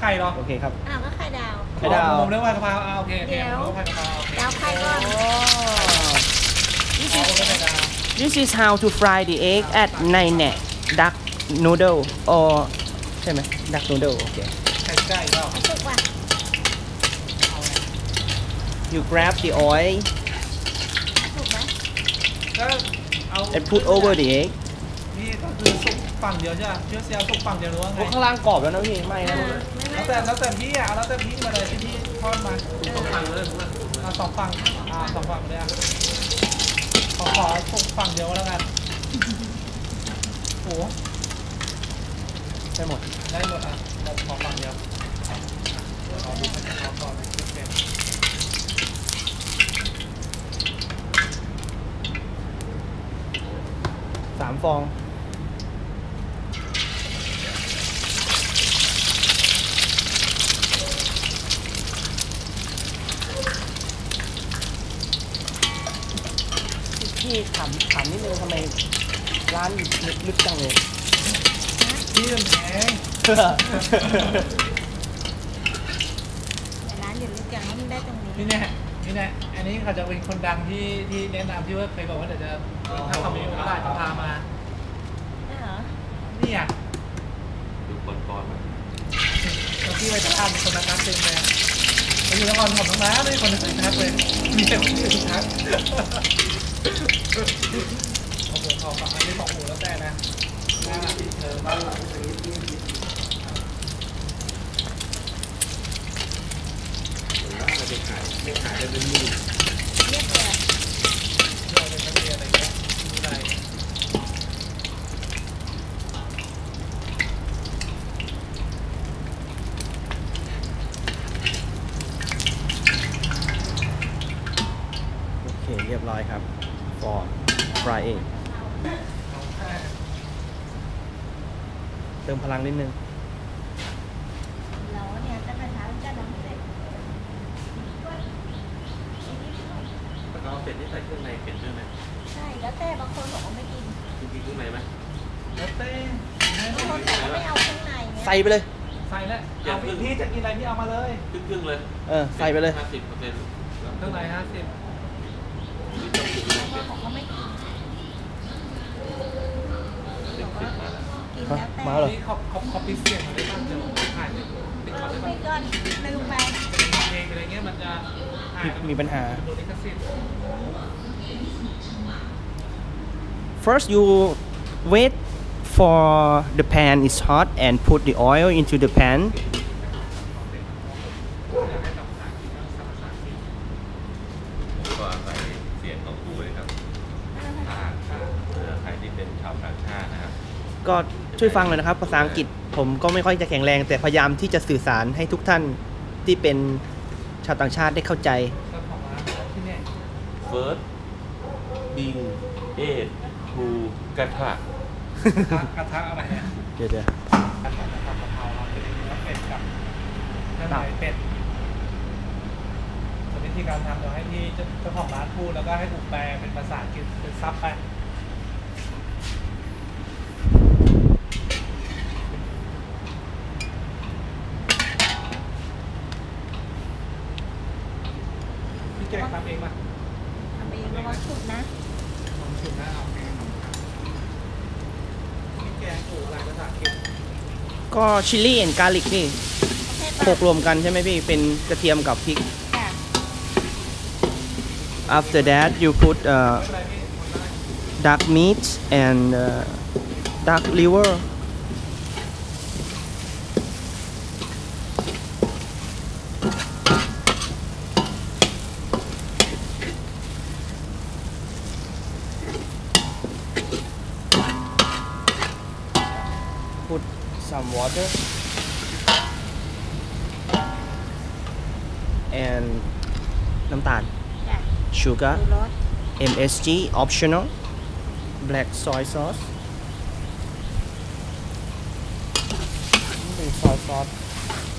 ไข่เหรอโอเคครับ อ้าวก็ไข่ดาว ไข่ดาว ผมเรียกว่าผัดกะเพราอ่าโอเคโอเคเดี๋ยว ผมเรียกว่าผัดกะเพราโอเคดาวไข่ก่อน This อ๋อ is ผมเรียกไข่ดาว This is how to fry the egg at 9 net duck noodle or ใช่ไหม duck noodle โอเค ไข่ไก่เปล่า สุกว่ะ you grab the oil สุกไหมก็เอา and put over the egg นี่ก็คือสุก ฝั่งเดียวใช่ไหมเชื้อเซลล์สุกฝั่งเดียวหรือว่าไงโอ้ข้างล่างกรอบแล้วนะพี่ไม่อ่านะไม่แล้วไม่แต่แล้วแต่พี่อะแล้วแต่พี่มาเลยที่พี่ทอดมาสองฝั่งเลยอ่าสองฝั่งอ่าสองฝั่งเลยอะขอขอสุกฝั่งเดียวแล้วกันโอ้ได้หมดได้หมดอะหมดขอฝั่งเดียวอะเดี๋ยวขอดูให้เขาก่อนโอเคสามฟอง พี่ถามถามนิดนึงทำไมร้านลึกลึกจังเลยพี่มันแพงแต่ร้านอยู่ลึกอย่างนั้นได้ตรงนี้นี่แน่นี่แน่อันนี้เขาจะเป็นคนดังที่ที่แนะนำที่ว่าเคยบอกว่าเดี๋ยวจะถ้าเขามีโอกาสจะพามาได้เหรอนี่อะดูคนก่อนมาเราที่ไปจะทำคนนักเต็มเลยไปอยู่นครผมต้องแล้วไม่มีคนอื่นทักเลยมีแต่คนอื่นทัก โอ้โหขอฝากอันนี้ของหูแล้วแต่นะน่าเออบ้านหลังนี้แล้วจะไปขายไม่ขายได้เป็นหมื่นเรียกเลยเราเป็นนักเรียนอะไรเงี้ยมีอะไรโอเคเรียบร้อยครับ for fry egg เติมพลังนิดนึงเราเนี่ยจะกระทะจะดำเสร็จแล้วก็เอาเป็ดที่ใส่เครื่องในเป็ดด้วยไหมใช่แล้วแต่บางคนบอกว่าไม่กินจริงๆเครื่องในไหมแล้วเต้นบางคนบอกว่าไม่เอาเครื่องในเนี่ยใส่ไปเลย ใส่แล้วเอาพี่พี่จะกินอะไรพี่เอามาเลยครึ่งๆเลยเออ ใส่ไปเลย ห้าสิบเปอร์เซ็นต์เครื่องในห้าสิบบางคนบอกว่าไม่กิน สิบสิบมา แล้วกินแล้วแต่มาเหรอ นี่เขาเขาเขาปิดเสียงมาได้บ้างเดี๋ยวถ่ายติดติดก่อนได้ไปบ้างก่อนลืมไปเพลงอะไรเงี้ยมันจะถ่ายแล้วมีปัญหา โดนลิขสิทธิ์ First you wait for the pan is hot and put the oil into the pan ผ มก็อาศัยเสียงของกูเลยครับถ้าเอ่อใครที่เป็นชาวต่างชาตินะครับก็ช่วยฟังหน่อยนะครับ ภาษาอังกฤษผมก็ไม่ค่อยจะแข็งแรง แต่พยายามที่จะสื่อสารให้ทุกท่านที่เป็นชาวต่างชาติได้เข้าใจเจ้าของร้านที่เนี่ย First Bing Eight Two กระทะกระทะอะไรเนี่ยเดี๋ยวเดี๋ยวกระทะกะเพราเราเป็นเนื้อเป็ดกับเนื้อไก่เป็ดส่วนวิธีการทำเดี๋ยวให้ที่เจ้าของร้านพูดแล้วก็ให้ผมแปลเป็นภาษาอังกฤษเป็นซับไป พี่แกงทำเองป่ะทำเองระวังฉุดนะลองชิมนะเอาแกงพี่แกงปลูกอะไรภาษาอังกฤษก็ชิลลี่แอนกาลิกนี่ประเภทโขลกรวมกันใช่ไหมพี่ เป็นกระเทียมกับพริก จ้ะ after that you put uh, อะไรพี่คนได้ duck meat and uh, duck liver some water and น้ำตาล จ้ะ sugar ดูรส MSG optional black soy sauce นี่เป็น soy sauce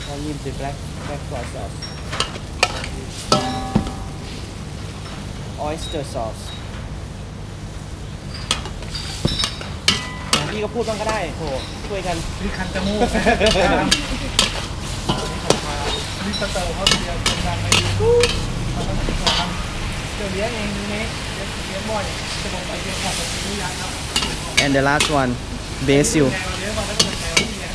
แล้วนี่เป็น black black soy sauce oyster sauce พี่ก็พูดบ้างก็ได้โหช่วยกันพี่คันจมูกสเตอร์เขาเสียคนดังในยูทูบเขาต้องติดต่อเดี๋ยวเลี้ยงเองดูนี้เลี้ยงเลี้ยงบ่อยจะลงไปเลี้ยงของแบบนี้ยักษ์ครับ and the last one basil แนวเลี้ยงมาไม่ต้องเป็นแนวที่เนี่ย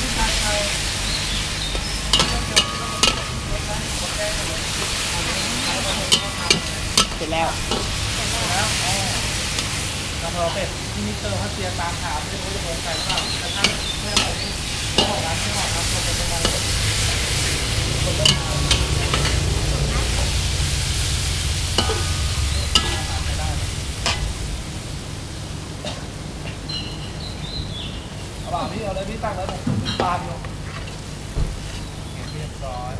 นี่ทางไทย เสร็จ แล้วแล้วอ๋อแล้วพอเป็ดที่มิสเตอร์เขาเสียตามถามไม่รู้จะงงใจหรือเปล่าแต่ถ้าไม่อร่อยนี่เจ้าของร้านไม่ออยครับลงไปประมาคนเริ่มมาเอาเปล่าพี่เอาเลยพี่ตั้งแล้วผมตามอยู่เรียบร้อย